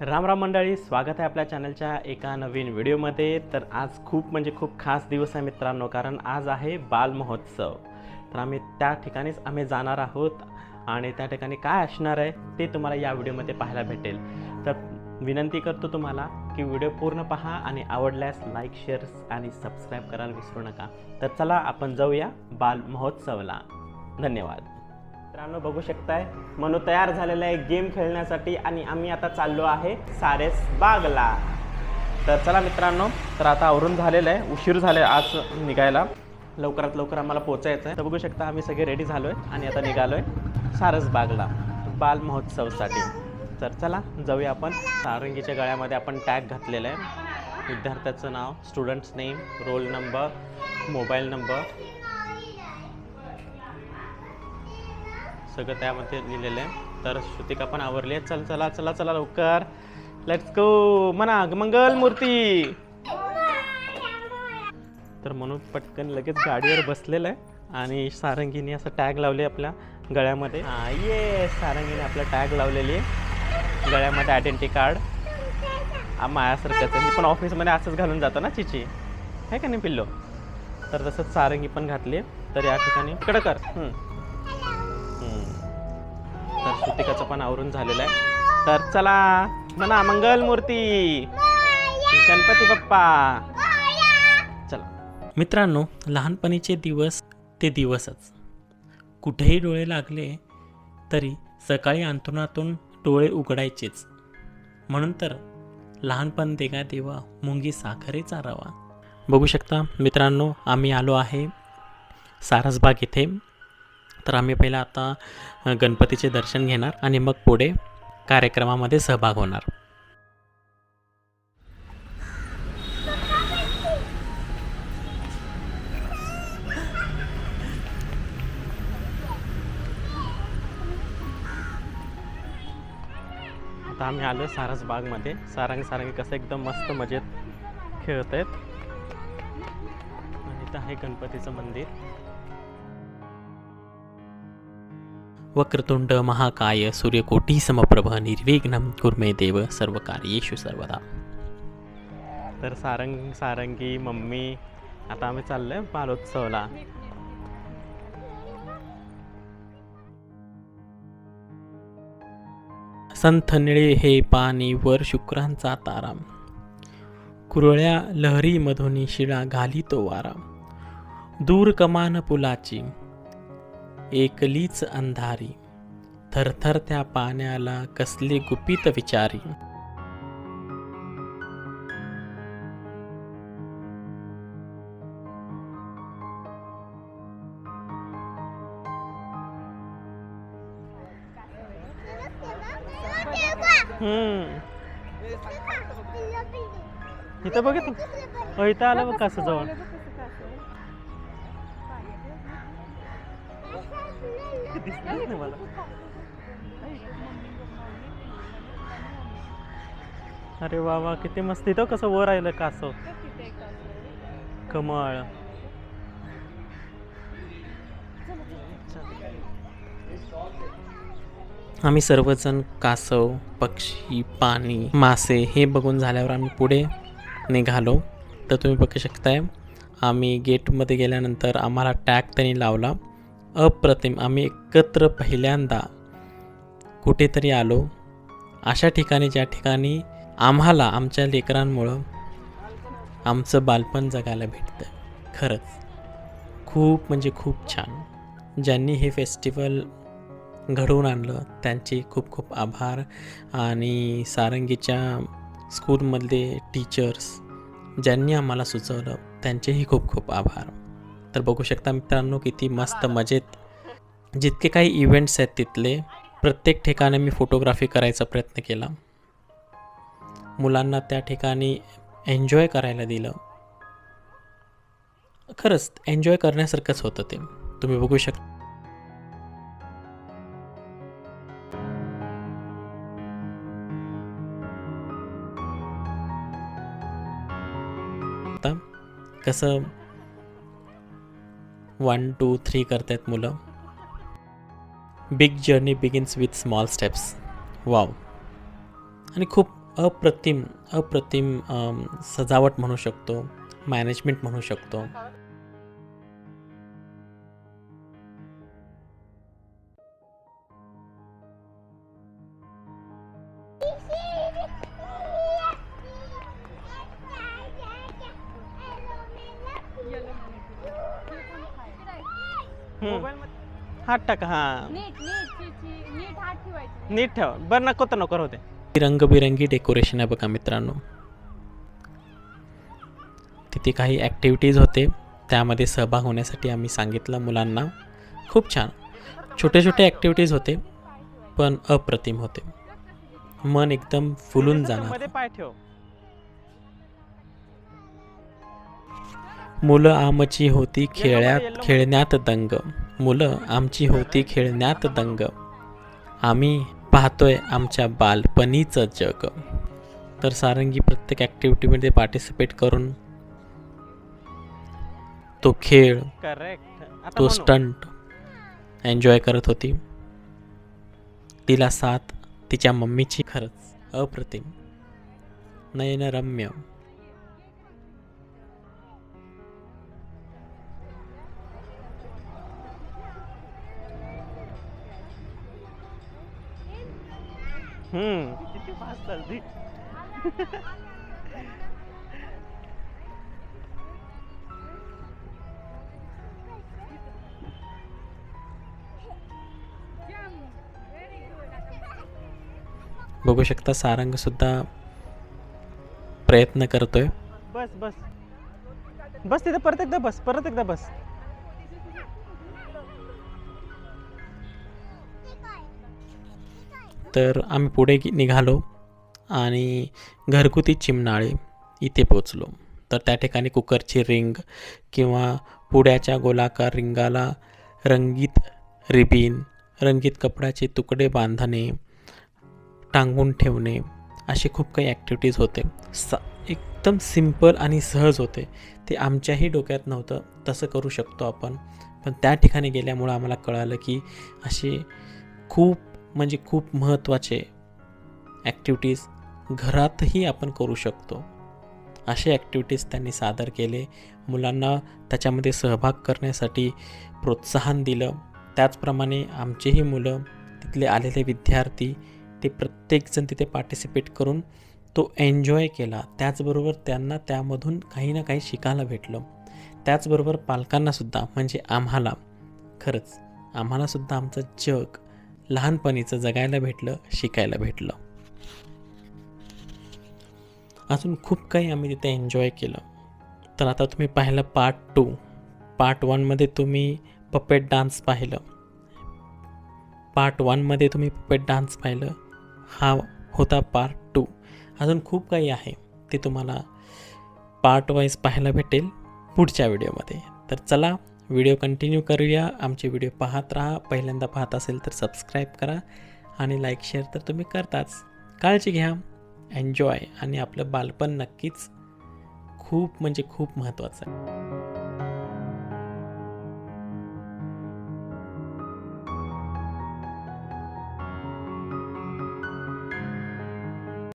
राम राम मंडळी स्वागत आहे आपल्या चॅनलच्या एका नवीन व्हिडिओमध्ये. तर आज खूप म्हणजे खूप खास दिवस आहे मित्रांनो कारण आज आहे बालमहोत्सव तर आम्ही त्या ठिकाणीच आम्ही जाणार आहोत आणि त्या ठिकाणी काय असणार आहे ते तुम्हाला या व्हिडिओमध्ये पाहायला भेटेल. तर विनंती करतो तुम्हाला की व्हिडिओ पूर्ण पहा आणि आवडल्यास लाईक शेअर आणि सबस्क्राईब करायला विसरू नका. तर चला आपण जाऊया बाल महोत्सवला. धन्यवाद. मित्रांनो बघू शकताय मनो तयार झालेला आहे गेम खेळण्यासाठी आणि आम्ही आता चाललो आहे सारेस बागला. तर चला मित्रांनो तर आता आवरून झालेलं आहे उशीर झाले आज निघायला. लवकरात लवकर आम्हाला पोचायचं आहे तर बघू शकता आम्ही सगळे रेडी झालो आहे आणि आता निघालो आहे सारस बागला बाल महोत्सवसाठी. तर चला जाऊया आपण. सारंगीच्या गळ्यामध्ये आपण टॅग घातलेला आहे. विद्यार्थ्याचं नाव students name roll number mobile number सगळं त्यामध्ये लिहिलेलं आहे. तर श्रुतिका पण आवरली आहे. चल चला चला चला लवकर. लेट्स गो म्हणा मंगल मूर्ती तर म्हणून पटकन लगेच गाडीवर बसलेलं आहे आणि सारंगीने असं टॅग लावले आपल्या गळ्यामध्ये. ये सारंगीने आपलं टॅग लावलेली आहे. गळ्यामध्ये आयडेंटिटी कार्ड आ मायासारखंच मी पण ऑफिसमध्ये असंच घालून जातो ना चिची. आहे का नाही पिल्लो? तर तसंच सारंगी पण घातली तर या ठिकाणी कडकर कर. तर श्रुतिकाचं पण आवरून झालेलं आहे. तर चला म्हणा मंगल मूर्ती गणपती बाप्पा. चला. मित्रांनो लहानपणीचे दिवस ते दिवसच. कुठेही डोळे लागले तरी सकाळी अंथरुणातून डोळे उघडायचेच. म्हणून तर लहानपण देगा देवा मुंगी साखरे चारावा. बघू शकता मित्रांनो आम्ही आलो आहे सारसबाग इथे. तर आम्ही पहिला आता गणपतीचे दर्शन घेणार आणि मग पुढे कार्यक्रमामध्ये सहभाग होणार. आता आम्ही आलो सारस बागमध्ये. सारंग सारंगी कसं एकदम मस्त मजेत खेळत आहेत. आणि इथं आहे गणपतीचं मंदिर. वक्रतुंड महाकाय सूर्यकोटी समप्रभ निर्विघ्नं कुर्मे देव सर्व कार्येषु सर्वदा। तर सारंग सारंगी मम्मी आता आम्ही चाललोय बालोत्सवला. संथ निळे हे पाणी वर शुक्रांचा तारा. कुरळ्या लहरी मधुनी शिळा घाली तो वारा. दूर कमान पुलाची एकलीच अंधारी. थरथर त्या पाण्याला कसले गुपित विचारी. हम्म. इथं बघ तू अ, इथं आलं बघ कसं जवळ. दिसलंच नाही मला. अरे वा वा किती मस्त. इथं कसं वर राहिलं कासव. कमळ. आम्ही सर्वजण कासव पक्षी पाणी मासे हे बघून झाल्यावर आम्ही पुढे निघालो. तर तुम्ही बघू शकताय आम्ही गेटमध्ये गेल्यानंतर आम्हाला टॅग त्यांनी लावला. अप्रतिम. आम्ही एकत्र पहिल्यांदा कुठेतरी आलो. अशा ठिकाणी ज्या ठिकाणी आम्हाला आमच्या लेकरांमुळं आमचं बालपण जगायला भेटतं. खरंच. खूप म्हणजे खूप छान. ज्यांनी हे फेस्टिवल घडवून आणलं त्यांचे खूप खूप आभार. आणि सारंगीच्या स्कूलमधले टीचर्स ज्यांनी आम्हाला सुचवलं त्यांचेही खूप खूप आभार. तर बघू शकता मित्रांनो किती मस्त मजेत. जितके काही इव्हेंट्स आहेत तिथले प्रत्येक ठिकाणी मी फोटोग्राफी करायचा प्रयत्न केला. मुलांना त्या ठिकाणी एन्जॉय करायला दिलं. खरंच एन्जॉय करण्यासारखंच होतं ते. तुम्ही बघू शकता कसं वन टू थ्री करतायत मुलं. Big journey begins with small steps wow आणि खूप अप्रतिम अप्रतिम सजावट म्हणू शकतो मॅनेजमेंट म्हणू शकतो. हात टाका हां. नीट नीट ची- ची- नीट हात ठेवायचे. नीट ठेवा. बरं नको तर नको होते रंगबिरंगी डेकोरेशन आहे बघा मित्रांनो. तिथे काही ॲक्टिव्हिटीज होते. त्यामध्ये सहभाग होण्यासाठी आम्ही सांगितलं मुलांना. खूप छान. छोटे छोटे ॲक्टिव्हिटीज होते पण अप्रतिम होते. मन एकदम फुलून जाणार. पाय ठेव. मुलं आमची होती खेळ्यात खेळण्यात दंग. मुलं आमची होती खेळण्यात दंग. आम्ही पाहतोय आमच्या बालपणीचं जग. तर सारंगी प्रत्येक ॲक्टिव्हिटीमध्ये पार्टिसिपेट करून तो खेळ तो स्टंट एन्जॉय करत होती. तिला साथ तिच्या मम्मीची खरंच अप्रतिम. नयनरम्य. हम्म. किती फास्ट चालती बघू शकता सारंग सुद्धा प्रयत्न करतोय. बस बस. बस तिथे परत एकदा बस परत एकदा बस. तर आम्ही पुढे निघालो आणि घरगुती चिमणाळे इथे पोचलो. तर त्या ठिकाणी कुकरची रिंग किंवा पुड्याच्या गोलाकार रिंगाला रंगीत रिबीन रंगीत कपड्याचे तुकडे बांधणे टांगून ठेवणे असे खूप काही ॲक्टिव्हिटीज होते. स एकदम सिंपल आणि सहज होते. ते आमच्याही डोक्यात नव्हतं. तसं करू शकतो आपण. पण त्या ठिकाणी गेल्यामुळं आम्हाला कळालं की असे खूप म्हणजे खूप महत्त्वाचे ॲक्टिव्हिटीज घरातही आपण करू शकतो. असे ॲक्टिव्हिटीज त्यांनी सादर केले. मुलांना त्याच्यामध्ये सहभाग करण्यासाठी प्रोत्साहन दिलं. त्याचप्रमाणे आमचेही मुलं तिथले आलेले विद्यार्थी ते प्रत्येकजण तिथे पार्टिसिपेट करून तो एन्जॉय केला. त्याचबरोबर त्यांना त्यामधून काही ना काही शिकायला भेटलं. त्याचबरोबर पालकांनासुद्धा म्हणजे आम्हाला. खरंच आम्हालासुद्धा आमचं जग लहानपणीचं जगायला भेटलं शिकायला भेटलं. अजून खूप काही आम्ही तिथे एन्जॉय केलं. तर आता तुम्ही पाहिलं पार्ट टू पार्ट वनमध्ये तुम्ही पपेट डान्स पाहिलं. पार्ट वनमध्ये तुम्ही पपेट डान्स पाहिलं. हा होता पार्ट टू अजून खूप काही आहे ते तुम्हाला पार्ट वाईज पाहायला भेटेल पुढच्या व्हिडिओमध्ये तर चला व्हिडिओ कंटिन्यू करूया. आमचे व्हिडिओ पाहत राहा. पहिल्यांदा पाहत असेल तर सबस्क्राईब करा आणि लाईक शेअर तर तुम्ही करताच. काळजी घ्या. एन्जॉय आणि आपलं बालपण नक्कीच खूप म्हणजे खूप महत्त्वाचं आहे.